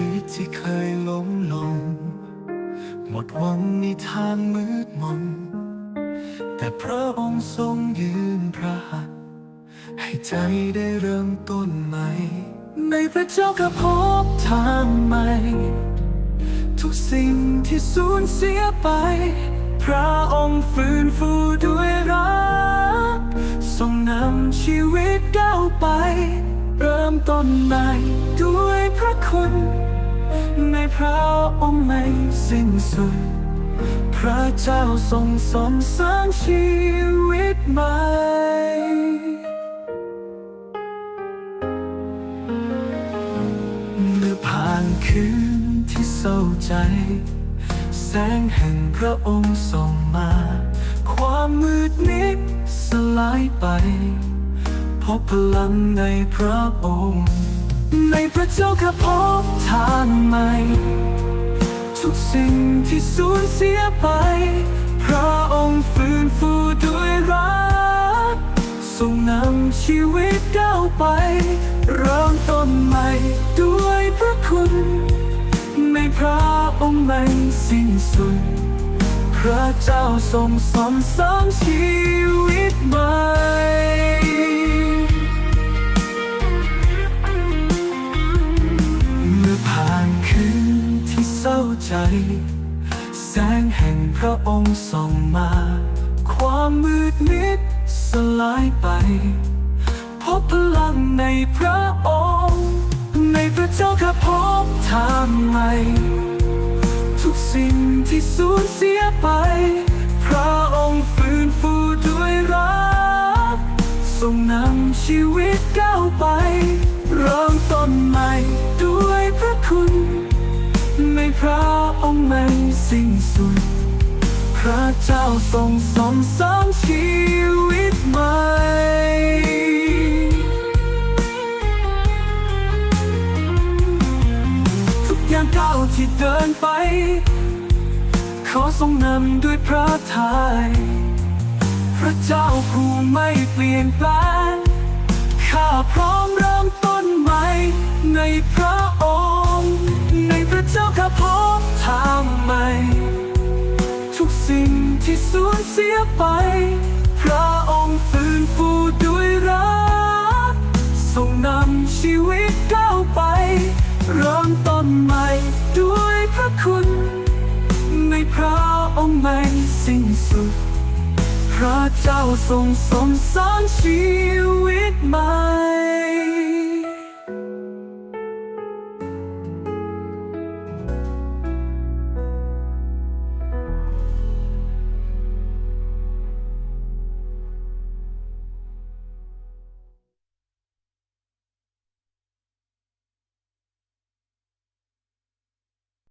มืที่เคยล้มลง หมดหวังในทางมืดมน แต่พระองค์ทรงยืนพระหัตถ์ให้ใจได้เริ่มต้นใหม่ ในพระเจ้าก็พบทางใหม่ ทุกสิ่งที่สูญเสียไป พระองค์ฟื้น ต้นใหม่ด้วยพระคุณ ในพระองค์ไม่สิ้นสุด พระเจ้าทรงสมสร้างชีวิตใหม่เมื่อผ่านคืนที่เศร้าใจ แสงแห่งพระองค์ส่องมา ความมืดมิดสลายไป บพลังในพระองค์ ในพระเจ้าข้าพบทางใหม่ ทุกสิ่งที่สูญเสียไป พระองค์ฟื้นฟูด้วยรักทรงนำชีวิตก้าวไป เริ่มต้นใหม่ด้วยพระคุณ ในพระองค์ไม่สิ้นสุดพระเจ้าทรงสมสร้างชีวิตใหม่ ใจ แสงแห่งพระองค์ส่องมา ความมืดมิดสลายไป พบพลังในพระองค์ ในพระเจ้าข้าพบทางใหม่ทุกสิ่งที่สูญเสียไป พระองค์ฟื้นฟูด้วยรักทรงนำชีวิตก้าวไป สิ้นสุดพระเจ้าทรงสมสร้างชีวิตใหม่ทุกอย่างก้าวที่เดินไป ขอทรงนำด้วยพระทัยพระเจ้าผู้ไม่เปลี่ยนแปลงข้าพร้อมเริ่มต้นใหม่ในพระองค์ ในพระเจ้าข้าพบทางใหม่ สิ่งที่สูญเสียไป พระองค์ฟื้นฟูด้วยรักทรงนำชีวิตก้าวไป เริ่มต้นใหม่ด้วยพระคุณ ในพระองค์ไม่สิ้นสุด พระเจ้าทรงสมสร้างชีวิตใหม่